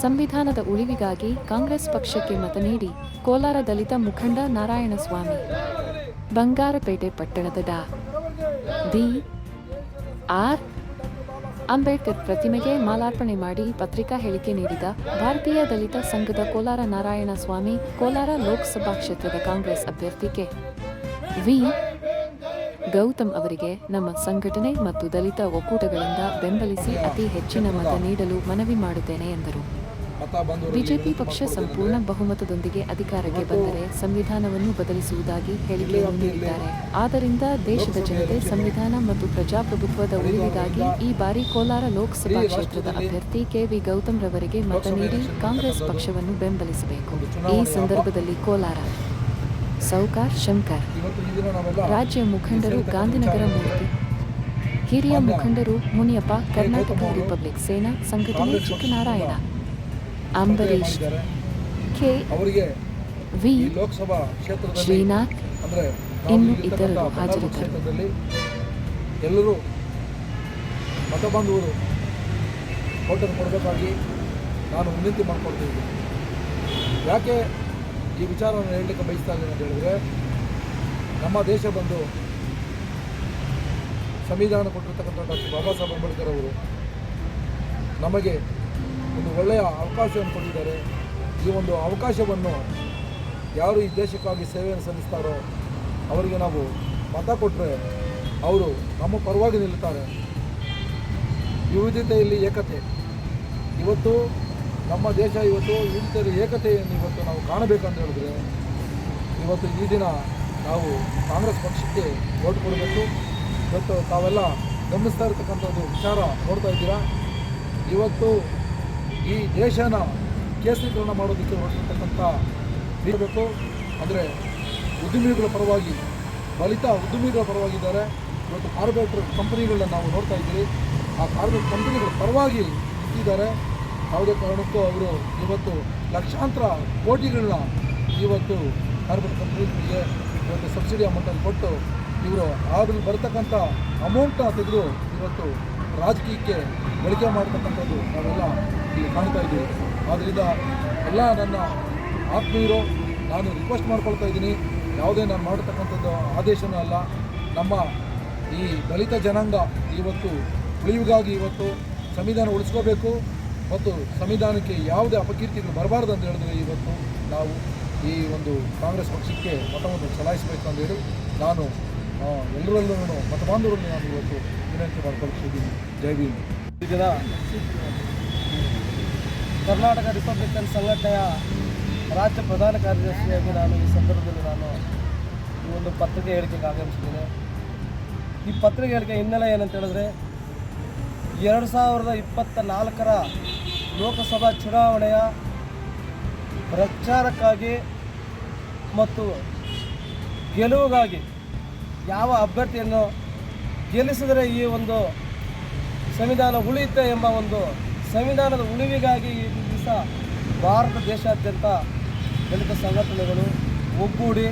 ಸಂವಿಧಾನದ ಉಳಿವಿಗಾಗಿ ಕಾಂಗ್ರೆಸ್ ಪಕ್ಷಕ್ಕೆ ಮತ ನೀಡಿ ಕೋಲಾರ ದಲಿತ ಮುಖಂಡ ನಾರಾಯಣಸ್ವಾಮಿ. ಬಂಗಾರಪೇಟೆ ಪಟ್ಟಣದ ಡಾ. ಡಿ. ಆರ್. ಅಂಬೇಡ್ಕರ್ ಪ್ರತಿಮೆಗೆ ಮಾಲಾರ್ಪಣೆ ಮಾಡಿ ಪತ್ರಿಕಾ ಹೇಳಿಕೆ ನೀಡಿದ ಭಾರತೀಯ ದಲಿತ ಸಂಘದ ಕೋಲಾರ ನಾರಾಯಣ ಸ್ವಾಮಿ ಕೋಲಾರ ಲೋಕಸಭಾ ಕ್ಷೇತ್ರದ ಕಾಂಗ್ರೆಸ್ ಅಭ್ಯರ್ಥಿ ಕೆ ವಿ. ಗೌತಮ್ ಅವರಿಗೆ ನಮ್ಮ ಸಂಘಟನೆ ಮತ್ತು ದಲಿತ ಒಕ್ಕೂಟಗಳಿಂದ ಬೆಂಬಲಿಸಿ ಅತಿ ಹೆಚ್ಚಿನ ಮತ ನೀಡಲು ಮನವಿ ಮಾಡುತ್ತೇನೆ ಎಂದರು. ಬಿಜೆಪಿ ಪಕ್ಷ ಸಂಪೂರ್ಣ ಬಹುಮತದೊಂದಿಗೆ ಅಧಿಕಾರಕ್ಕೆ ಬಂದರೆ ಸಂವಿಧಾನವನ್ನು ಬದಲಿಸುವುದಾಗಿ ಹೇಳಿಕೆ ನೀಡಿದ್ದಾರೆ. ಆದ್ದರಿಂದ ದೇಶದ ಜನತೆ ಸಂವಿಧಾನ ಮತ್ತು ಪ್ರಜಾಪ್ರಭುತ್ವದ ಉಳಿವಿಗಾಗಿ ಈ ಬಾರಿ ಕೋಲಾರ ಲೋಕಸಭಾ ಕ್ಷೇತ್ರದ ಅಭ್ಯರ್ಥಿ ಕೆವಿ ಗೌತಮ್ ರವರಿಗೆ ಮತ ನೀಡಿ ಕಾಂಗ್ರೆಸ್ ಪಕ್ಷವನ್ನು ಬೆಂಬಲಿಸಬೇಕು. ಈ ಸಂದರ್ಭದಲ್ಲಿ ಕೋಲಾರ ಸೌಕಾರ್ ಶಂಕರ್, ರಾಜ್ಯ ಮುಖಂಡರು ಗಾಂಧಿನಗರ ಮೂರ್ತಿ, ಹಿರಿಯ ಮುಖಂಡರು ಮುನಿಯಪ್ಪ, ಕರ್ನಾಟಕ ರಿಪಬ್ಲಿಕ್ ಸೇನಾ ಸಂಘಟನೆ ಚಿಕ್ಕನಾರಾಯಣ ಅಂಬರೀಶ್ ಕೆ. ಅವರಿಗೆ ವಿ. ಈ ಲೋಕಸಭಾ ಕ್ಷೇತ್ರದಲ್ಲಿ ಶ್ರೀನಾಥ್ ಅಂದ್ರೆ ಇನ್ನು ಇತರ ಇತರರು ಹಾಜರಿದ್ದರು. ಕ್ಷೇತ್ರದಲ್ಲಿ ಎಲ್ಲರೂ ಮತ ಹೋಟೆಲ್ ಓಟನ್ನು ಕೊಡಬೇಕಾಗಿ ನಾನು ವಿನಂತಿ ಮಾಡಿಕೊಳ್ತಿದ್ದೀನಿ. ಯಾಕೆ ಈ ವಿಚಾರವನ್ನು ಹೇಳಲಿಕ್ಕೆ ಬಯಸ್ತಾ ಇದ್ದೀನಿ ಅಂತ ಹೇಳಿದ್ರೆ ನಮ್ಮ ದೇಶ ಬಂದು ಸಂವಿಧಾನ ಕೊಟ್ಟಿರ್ತಕ್ಕಂಥ ಡಾಕ್ಟರ್ ಬಾಬಾ ಸಾಹೇಬ್ ಅಂಬೇಡ್ಕರ್ ಅವರು ನಮಗೆ ಒಂದು ಒಳ್ಳೆಯ ಅವಕಾಶವನ್ನು ಕೊಟ್ಟಿದ್ದಾರೆ. ಈ ಒಂದು ಅವಕಾಶವನ್ನು ಯಾರು ಈ ದೇಶಕ್ಕಾಗಿ ಸೇವೆಯನ್ನು ಸಲ್ಲಿಸ್ತಾರೋ ಅವರಿಗೆ ನಾವು ಮತ ಕೊಟ್ಟರೆ ಅವರು ನಮ್ಮ ಪರವಾಗಿ ನಿಲ್ಲುತ್ತಾರೆ. ವಿವಿಧತೆಯಲ್ಲಿ ಏಕತೆ. ಇವತ್ತು ನಮ್ಮ ದೇಶ ಇವತ್ತು ವಿವಿಧತೆಯಲ್ಲಿ ಏಕತೆಯನ್ನು ಇವತ್ತು ನಾವು ಕಾಣಬೇಕಂತ ಹೇಳಿದ್ರೆ, ಇವತ್ತು ಈ ದಿನ ನಾವು ಕಾಂಗ್ರೆಸ್ ಪಕ್ಷಕ್ಕೆ ಓಟ್ ಕೊಡಬೇಕು. ಇವತ್ತು ತಾವೆಲ್ಲ ಗಮನಿಸ್ತಾ ಇರತಕ್ಕಂಥದ್ದು ವಿಚಾರ ನೋಡ್ತಾ ಇದ್ದೀರಾ? ಇವತ್ತು ಈ ದೇಶನ ಕೇಸರೀಕರಣ ಮಾಡೋದಕ್ಕೆ ಹೊರಟಿರ್ತಕ್ಕಂಥ ನೀಡಬೇಕು ಅಂದರೆ ಉದ್ಯಮಿಗಳ ಪರವಾಗಿ, ಬಲಿತ ಉದ್ಯಮಿಗಳ ಪರವಾಗಿದ್ದಾರೆ. ಇವತ್ತು ಕಾರ್ಪೊರೇಟರ್ ಕಂಪನಿಗಳನ್ನ ನಾವು ನೋಡ್ತಾ ಇದ್ದೀವಿ ಆ ಕಾರ್ಪೊರೇಟ್ ಕಂಪನಿಗಳ ಪರವಾಗಿ ಇಟ್ಟಿದ್ದಾರೆ. ಯಾವುದೇ ಕಾರಣಕ್ಕೂ ಅವರು ಇವತ್ತು ಲಕ್ಷಾಂತರ ಕೋಟಿಗಳನ್ನ ಇವತ್ತು ಕಾರ್ಪೊರೇಟ್ ಕಂಪನಿಗಳಿಗೆ ಇವತ್ತು ಸಬ್ಸಿಡಿ ಅಮೌಂಟನ್ನು ಕೊಟ್ಟು ಇವರು ಅದ್ರಲ್ಲಿ ಬರ್ತಕ್ಕಂಥ ಅಮೌಂಟನ್ನ ತೆಗೆದು ಇವತ್ತು ರಾಜಕೀಯಕ್ಕೆ ಬಳಕೆ ಮಾಡ್ತಕ್ಕಂಥದ್ದು ನಾವೆಲ್ಲ ಇಲ್ಲಿ ಕಾಣ್ತಾ ಇದ್ದೀವಿ. ಆದ್ದರಿಂದ ಎಲ್ಲ ನನ್ನ ಆತ್ಮೀಯರು, ನಾನು ರಿಕ್ವೆಸ್ಟ್ ಮಾಡ್ಕೊಳ್ತಾ ಇದ್ದೀನಿ. ಯಾವುದೇ ನಾನು ಮಾಡತಕ್ಕಂಥದ್ದು ಆದೇಶನೂ ಅಲ್ಲ. ನಮ್ಮ ಈ ದಲಿತ ಜನಾಂಗ ಇವತ್ತು ಉಳಿವಿಗಾಗಿ ಇವತ್ತು ಸಂವಿಧಾನ ಉಳಿಸ್ಕೋಬೇಕು ಮತ್ತು ಸಂವಿಧಾನಕ್ಕೆ ಯಾವುದೇ ಅಪಕೀರ್ತಿಗಳು ಬರಬಾರ್ದು ಅಂತ ಹೇಳಿದ್ರೆ ಇವತ್ತು ನಾವು ಈ ಒಂದು ಕಾಂಗ್ರೆಸ್ ಪಕ್ಷಕ್ಕೆ ಮತವನ್ನು ಚಲಾಯಿಸಬೇಕು ಅಂತ ಹೇಳಿ ನಾನು ಎಲ್ಲರಲ್ಲೂ ಮತ ಬಾಂಧವರಲ್ಲಿ ನಾನು ಇವತ್ತು ವಿನಂತಿ ಮಾಡ್ಕೊಳ್ತಿದ್ದೀನಿ ಜೈ ಭೀಮ್. ಕರ್ನಾಟಕ ರಿಪಬ್ಲಿಕನ್ ಸಂಘಟನೆಯ ರಾಜ್ಯ ಪ್ರಧಾನ ಕಾರ್ಯದರ್ಶಿಯಾಗಿ ನಾನು ಈ ಸಂದರ್ಭದಲ್ಲಿ ನಾನು ಈ ಒಂದು ಪತ್ರಿಕೆ ಹೇಳಿಕೆಗೆ ಆಗಮಿಸಿದ್ದೇನೆ. ಈ ಪತ್ರಿಕೆ ಹೇಳಿಕೆ ಹಿನ್ನೆಲೆ ಏನಂತ ಹೇಳಿದ್ರೆ, ಎರಡು ಸಾವಿರದ ಇಪ್ಪತ್ತ ನಾಲ್ಕರ ಲೋಕಸಭಾ ಚುನಾವಣೆಯ ಪ್ರಚಾರಕ್ಕಾಗಿ ಮತ್ತು ಗೆಲುವಿಗಾಗಿ ಯಾವ ಅಭ್ಯರ್ಥಿಯನ್ನು ಗೆಲ್ಲಿಸಿದರೆ ಈ ಒಂದು ಸಂವಿಧಾನ ಉಳಿಯುತ್ತೆ ಎಂಬ ಒಂದು ಸಂವಿಧಾನದ ಉಳಿವಿಗಾಗಿ ಈ ದಿವಸ ಭಾರತ ದೇಶಾದ್ಯಂತ ದಲಿತ ಸಂಘಟನೆಗಳು ಒಗ್ಗೂಡಿ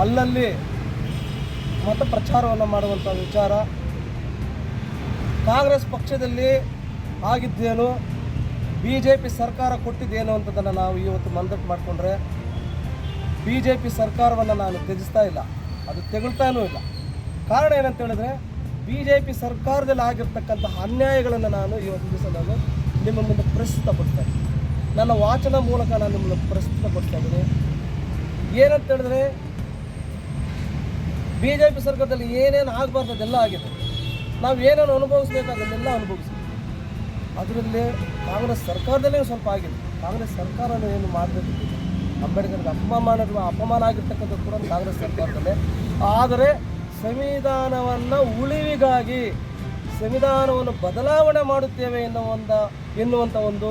ಅಲ್ಲಲ್ಲಿ ಮತ ಪ್ರಚಾರವನ್ನು ಮಾಡುವಂಥ ವಿಚಾರ. ಕಾಂಗ್ರೆಸ್ ಪಕ್ಷದಲ್ಲಿ ಆಗಿದ್ದೇನು ಬಿ ಜೆ ಪಿ ಸರ್ಕಾರ ಕೊಟ್ಟಿದ್ದೇನು ಅಂತದನ್ನು ನಾವು ಇವತ್ತು ಮಂದಟ್ಟು ಮಾಡಿಕೊಂಡ್ರೆ ಬಿ ಜೆ ಪಿ ಸರ್ಕಾರವನ್ನು ನಾನು ತ್ಯಜಿಸ್ತಾ ಇಲ್ಲ. ಅದು ತೆಗಳ್ತಾನೂ ಇಲ್ಲ. ಕಾರಣ ಏನಂತ ಹೇಳಿದ್ರೆ ಬಿ ಜೆ ಪಿ ಸರ್ಕಾರದಲ್ಲಿ ಆಗಿರ್ತಕ್ಕಂತಹ ಅನ್ಯಾಯಗಳನ್ನು ನಾನು ಇವತ್ತು ದಿವಸ ನಾನು ನಿಮ್ಮ ಮುಂದೆ ಪ್ರಸ್ತುತಪಡ್ತಾ ಇದ್ದೀನಿ. ನನ್ನ ವಾಚನ ಮೂಲಕ ನಾನು ನಿಮ್ಮನ್ನು ಪ್ರಸ್ತುತಪಡ್ತಾ ಇದ್ದೀನಿ. ಏನಂತ ಹೇಳಿದ್ರೆ ಬಿ ಜೆ ಪಿ ಸರ್ಕಾರದಲ್ಲಿ ಏನೇನು ಆಗಬಾರ್ದು ಅದೆಲ್ಲ ಆಗಿದೆ. ನಾವು ಏನೇನು ಅನುಭವಿಸ್ಬೇಕಾಗದೆಲ್ಲ ಅನುಭವಿಸ್ತೀವಿ. ಅದರಲ್ಲಿ ಕಾಂಗ್ರೆಸ್ ಸರ್ಕಾರದಲ್ಲೇ ಸ್ವಲ್ಪ ಆಗಿದೆ. ಕಾಂಗ್ರೆಸ್ ಸರ್ಕಾರ ಏನು ಮಾಡಬೇಕು ಅಂಬೇಡ್ಕರ್ಗೆ ಅಪಮಾನ ಅಪಮಾನ ಆಗಿರ್ತಕ್ಕಂಥದ್ದು ಕೂಡ ಕಾಂಗ್ರೆಸ್ ಸರ್ಕಾರದಲ್ಲೇ. ಆದರೆ ಸಂವಿಧಾನವನ್ನು ಉಳಿವಿಗಾಗಿ ಸಂವಿಧಾನವನ್ನು ಬದಲಾವಣೆ ಮಾಡುತ್ತೇವೆ ಎನ್ನುವ ಒಂದು ಎನ್ನುವಂಥ ಒಂದು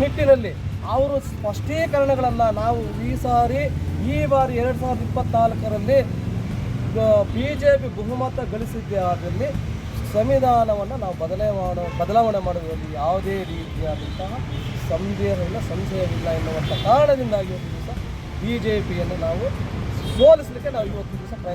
ನಿಟ್ಟಿನಲ್ಲಿ ಅವರು ಸ್ಪಷ್ಟೀಕರಣಗಳನ್ನು ನಾವು ಈ ಸಾರಿ, ಈ ಬಾರಿ ಎರಡು ಸಾವಿರದ ಇಪ್ಪತ್ತ್ನಾಲ್ಕರಲ್ಲಿ ಬಿ ಜೆ ಪಿ ಬಹುಮತ ಗಳಿಸಿದ್ದೇ ಆದಲ್ಲಿ ಸಂವಿಧಾನವನ್ನು ನಾವು ಬದಲೇ ಮಾಡೋ, ಬದಲಾವಣೆ ಮಾಡುವುದರಲ್ಲಿ ಯಾವುದೇ ರೀತಿಯಾದಂತಹ ಸಂದೇಹವಿಲ್ಲ, ಸಂಶಯವಿಲ್ಲ ಎನ್ನುವಂಥ ಕಾರಣದಿಂದಾಗಿ ಬಿ ಜೆ ಪಿಯನ್ನು ನಾವು ಸೋಲಿಸಲಿಕ್ಕೆ ನಾವು ಇವತ್ತು ದಿವಸ ಪ್ರಯತ್ನ